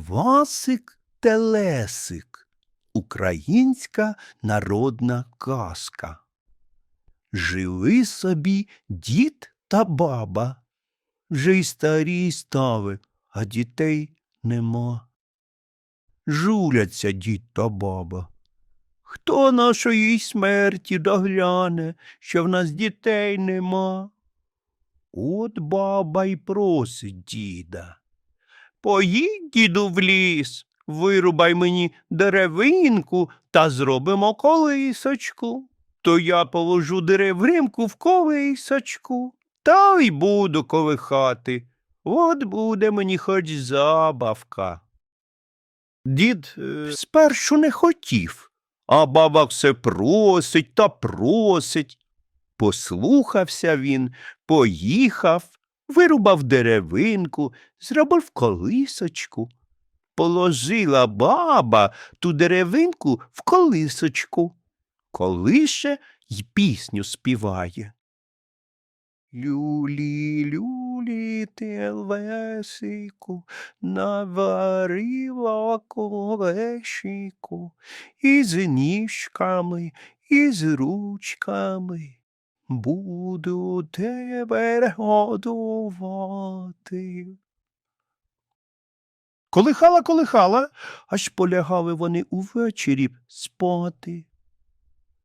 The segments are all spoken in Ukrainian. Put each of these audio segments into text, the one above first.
Івасик Телесик. Українська народна казка. Жили собі дід та баба. Вже й старі стави, а дітей нема. Жуляться дід та баба. Хто нашої смерті догляне, що в нас дітей нема? От баба й просить діда. Поїдь, діду, в ліс, вирубай мені деревинку та зробимо колисочку. То я положу деревинку в колисочку, та й буду колихати. От буде мені хоч забавка. Дід е, спершу не хотів, а баба все просить та просить. Послухався він, поїхав, вирубав деревинку, зробив колисочку. Положила баба ту деревинку в колисочку, колише й пісню співає. Люлі, люлі, телесику, наварила колешику, із ніжками, із ручками. Буду тебе годувати. Колихала, колихала, аж полягали вони увечері спати.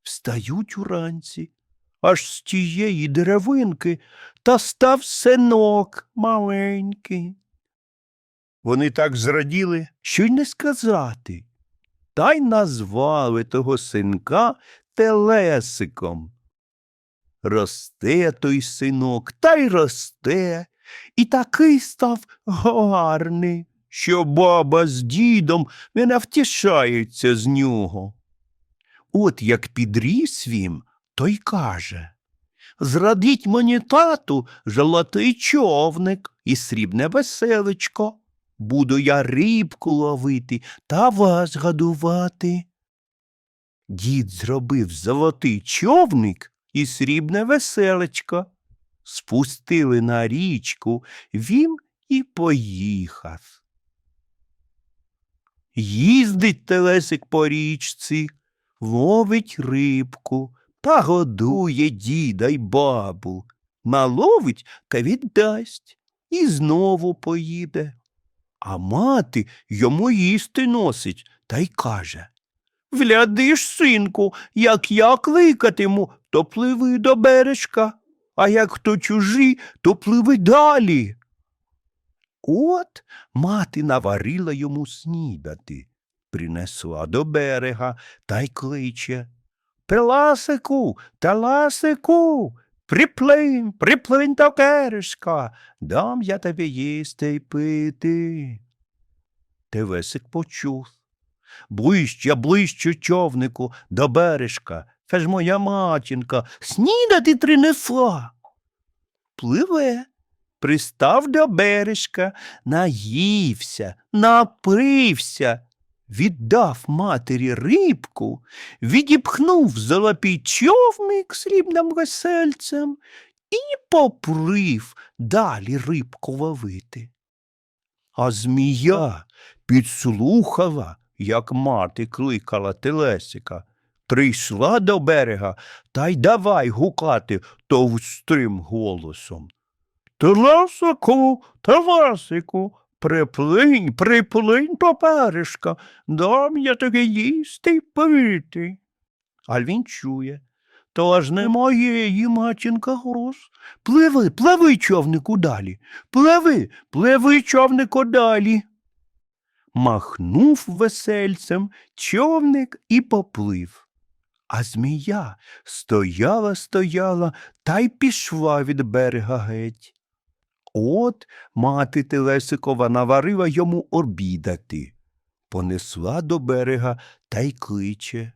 Встають уранці, аж з тієї деревинки та став синок маленький. Вони так зраділи, що й не сказати, та й назвали того синка Телесиком. Росте той синок, та й росте, і такий став гарний, що баба з дідом не навтішаються з нього. От як підріс він, то й каже Зрадіть мені тату золотий човник і срібне веселечко. Буду я рибку ловити та вас годувати. Дід зробив золотий човник і срібне веселечко. Спустили на річку, він і поїхав. Їздить телесик по річці, ловить рибку та годує діда й бабу. Наловить та віддасть і знову поїде. А мати йому їсти носить та й каже Вляди ж, синку, як я кликатиму, то пливи до бережка, а як хто чужий, то пливи далі. От мати наварила йому снідати, принесла до берега та й кличе. Пеласику, таласику, приплинь, приплинь до бережка, дам я тобі їсти й пити. Тевесик почув. Ближче, ближче човнику, до бережка. Це ж моя матінка, снідати принесла. Пливе, пристав до бережка, наївся, напився, віддав матері рибку, відіпхнув золотий човник срібним весельцем і поплив далі рибку ловити. А змія підслухала, як мати кликала телесика, прийшла до берега та й давай гукати товстрим голосом. Телесику, телесику, приплинь, приплинь бережка, дам я тобі їсти й пити. А він чує. То аж не моєї матінка гроз. Пливи, пливи, човнику далі, пливи, пливи, човнику далі. Махнув весельцем човник і поплив. А змія стояла, стояла та й пішла від берега геть. От мати Телесикова наварила йому обідати, понесла до берега та й кличе.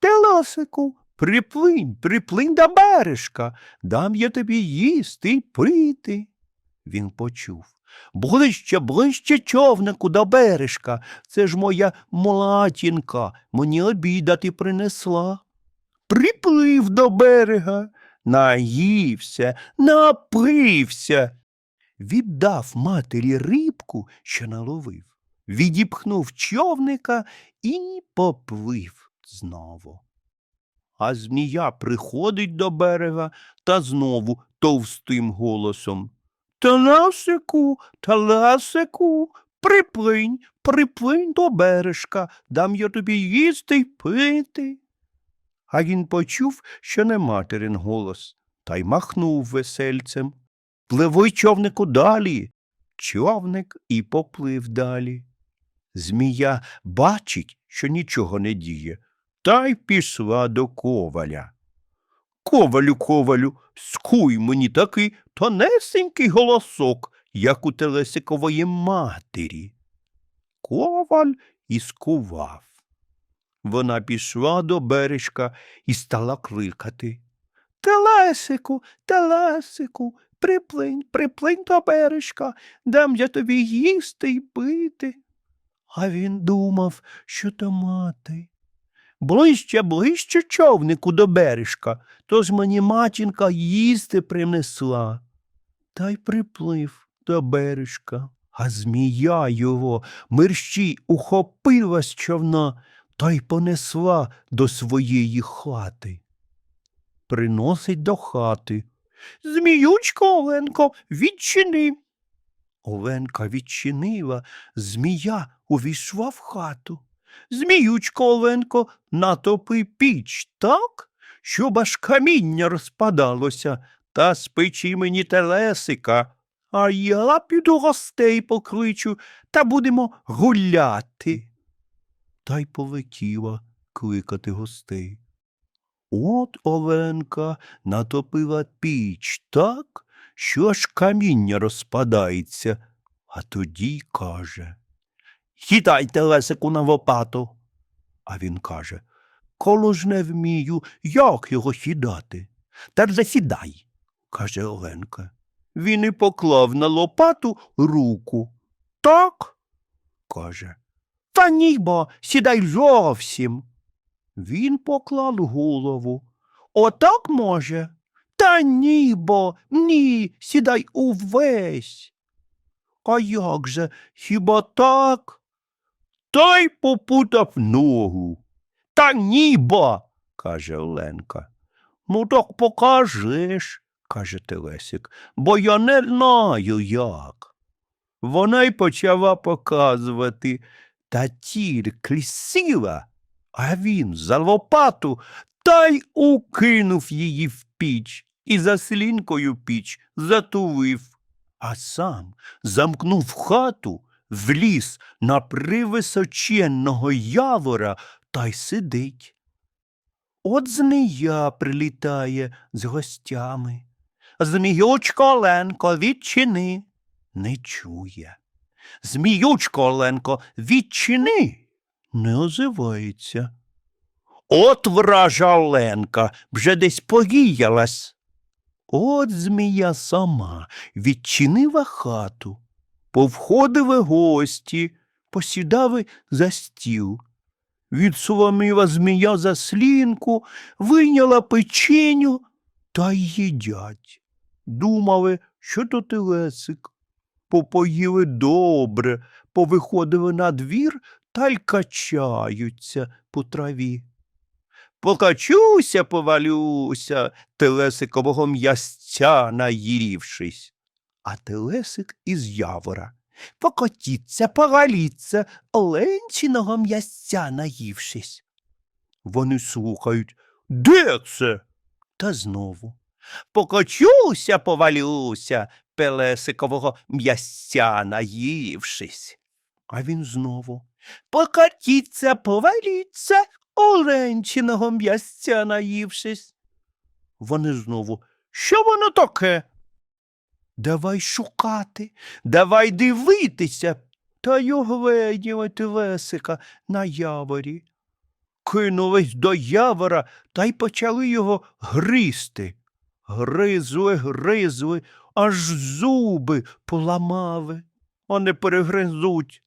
Телесику, приплинь, приплинь до бережка, дам я тобі їсти й пити. Він почув. Ближче, ближче човнику до бережка. Це ж моя матінка, мені обідати принесла. Приплив до берега, наївся, напився. Віддав матері рибку, що наловив. відіпхнув човника і поплив знову. А змія приходить до берега та знову товстим голосом. Таласику, Таласику, приплинь, приплинь до бережка, дам я тобі їсти й пити. А він почув, що не материн голос, та й махнув весельцем. Пливой човнику далі. Човник і поплив далі. Змія бачить, що нічого не діє, та й пішла до коваля. Ковалю, ковалю, скуй мені такий тонесенький голосок, як у Телесикової матері. Коваль і скував. Вона пішла до бережка і стала крикати. Телесику, Телесику, приплинь, приплинь до бережка, дам я тобі їсти й пити. А він думав, що то мати. Ближче, ближче човнику до бережка, тож мені матінка їсти принесла. Та й приплив до бережка, а змія його мерщій ухопила з човна та й понесла до своєї хати. Приносить до хати. Зміючко, Оленко, відчини. Оленка відчинила, змія увійшла в хату. Зміючко, Оленко, натопи піч так, щоб аж каміння розпадалося, та спечи мені телесика, а я піду гостей покличу та будемо гуляти. Та й полетіла кликати гостей. От Оленка натопила піч так, що аж каміння розпадається, а тоді каже Сідайте, Лесику, на лопату. А він каже Коло ж не вмію, як його сідати? Та засідай, каже Оленка. Він і поклав на лопату руку. Так, каже. Та ні, бо сідай зовсім. Він поклав голову. Отак може? Та ні, бо ні, сідай увесь. А як же, хіба так? Та й попутав ногу. Та ні, бо, каже Оленка. Ну, так покажеш, каже Телесик, бо я не знаю як. Вона й почала показувати, та тільки сіла, а він за лопату та й укинув її в піч і за слінкою піч затулив, а сам замкнув хату, вліз на привисоченного явора та й сидить. От змія прилітає з гостями. Зміючко Оленко, відчини. Не чує. Зміючко Оленко, відчини. Не озивається. От вража Оленка вже десь повіялась. От змія сама відчинила хату. Повходили гості, посідали за стіл. Відсоломила змія за слінку, вийняла печеню та їдять. Думали, що то телесик. Попоїли добре, повиходили на двір та й качаються по траві. Покачуся, повалюся, телесикового м'ясця наїрівшись. А телесик із явора. Покотіться, поваліться, оленчиного м'ясця наївшись. Вони слухають. Де це? Та знову. Покочуся, повалюся, пелесикового м'ясця наївшись. А він знову. Покотіться, поваліться, оленчиного м'ясця наївшись. Вони знову. Що воно таке? Давай шукати, давай дивитися, та й огледівати Лесика на яворі. Кинулись до явора та й почали його гризти. Гризли, гризли, аж зуби поламали, а не перегризуть.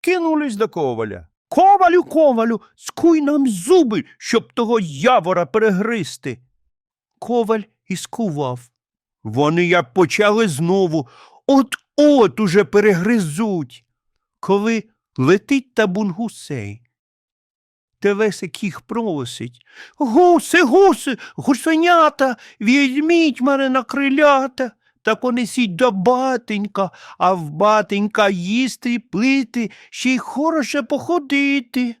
Кинулись до коваля. Ковалю, ковалю, скуй нам зуби, щоб того явора перегризти. Коваль і скував. Вони як почали знову, от-от уже перегризуть. Коли летить табун гусей. Телесик їх просить. Гуси, гуси, гусенята, візьміть мене на крилята та понесіть до батенька, а в батенька їсти і пити, ще й хороше походити.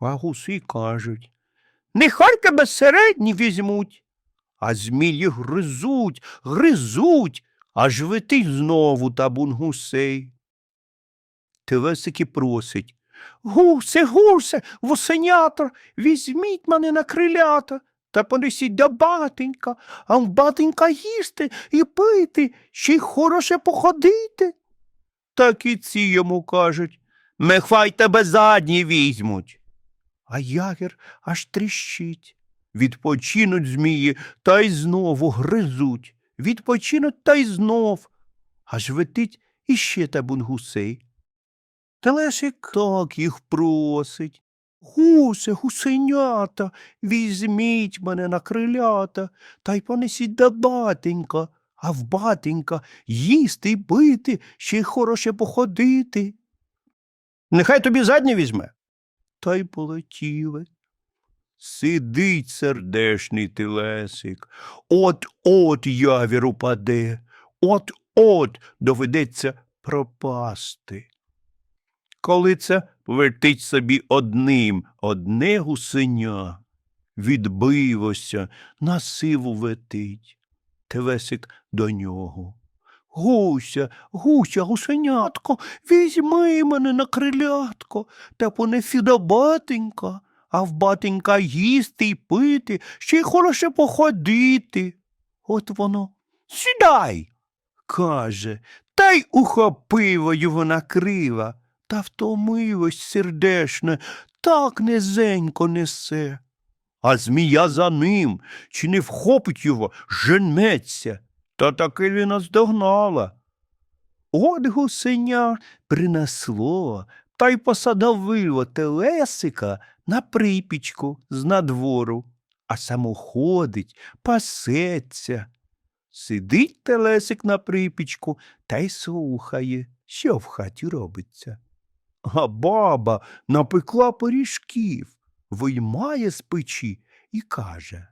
А гуси кажуть, нехай тебе середні візьмуть. А змії гризуть, гризуть, аж летить знову табун гусей. Телесики просить. Гусе, гусе, вусенята, візьміть мене на крилята та понесіть до батенька, а в батенька їсти і пити, ще й хороше походити. Так і ці йому кажуть, нехай тебе задні візьмуть. А ягір аж тріщить. Відпочинуть змії та й знову гризуть. Відпочинуть та й знов. Аж летить іще табун гусей. Телесик так їх просить. Гусе, гусенята, візьміть мене на крилята та й понесіть до батенька, а в батенька їсти й пити, ще й хороше походити. Нехай тобі заднє візьме. Та й полетіли. Сидить сердешний телесик, от-от явір упаде, от-от доведеться пропасти. Коли це летить собі одним одне гусеня, відбилося, на сиву летить. Телесик до нього. Гуся, гуся, гусенятко, візьми мене на крилятко та понеси до батенька, а в батенька їсти й пити, ще й хороше походити. От воно сідай, каже, та й ухопило його на крила, та втомилось сердешне, так низенько несе. А змія за ним, чи не вхопить його, женеться, та таки він наздогнала. От гусеня принесло та й посадовило телесика на припічку з надвору, а само ходить, пасеться. Сидить телесик на припічку та й слухає, що в хаті робиться. А баба напекла пиріжків, виймає з печі і каже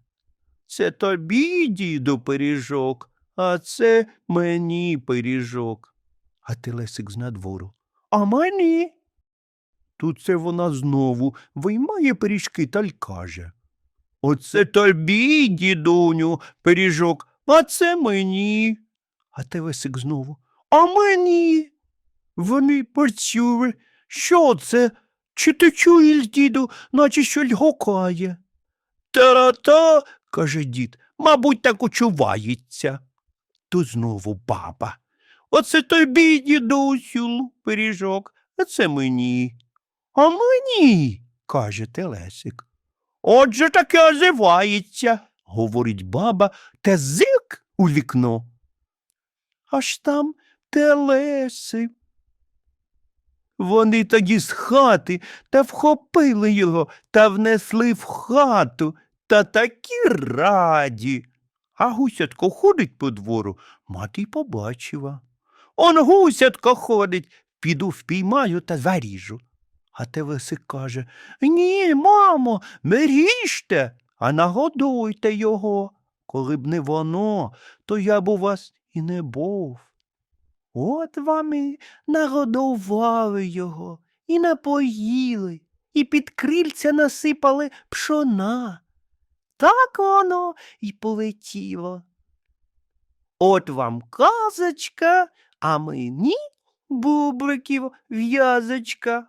Це тобі, діду, пиріжок, а це мені пиріжок. А телесик з надвору. А мені. Тут це вона знову виймає пиріжки та й каже. Оце тобі, дідуню, пиріжок, а це мені. А телесик знову. А мені. Вони почули, що це? Чи ти чуєш, діду, наче щось гукає? Та-ра-та, каже дід, мабуть, так учувається. То знову баба. Оце тобі, дідусю, пиріжок, а це мені. А мені, каже Телесик. Отже таке озивається, говорить баба, та зик у вікно. Аж там Телесик. Вони тоді з хати та вхопили його та внесли в хату, та такі раді. А гусятко ходить по двору, мати й побачила. Он гусятко ходить, піду впіймаю та заріжу. А Телесик каже Ні, мамо, меріжте, а нагодуйте його. Коли б не воно, то я б у вас і не був. От вам і нагодували його, і напоїли, і під крильця насипали пшона. Так воно і полетіло. От вам казочка, а мені бубликів в'язочка.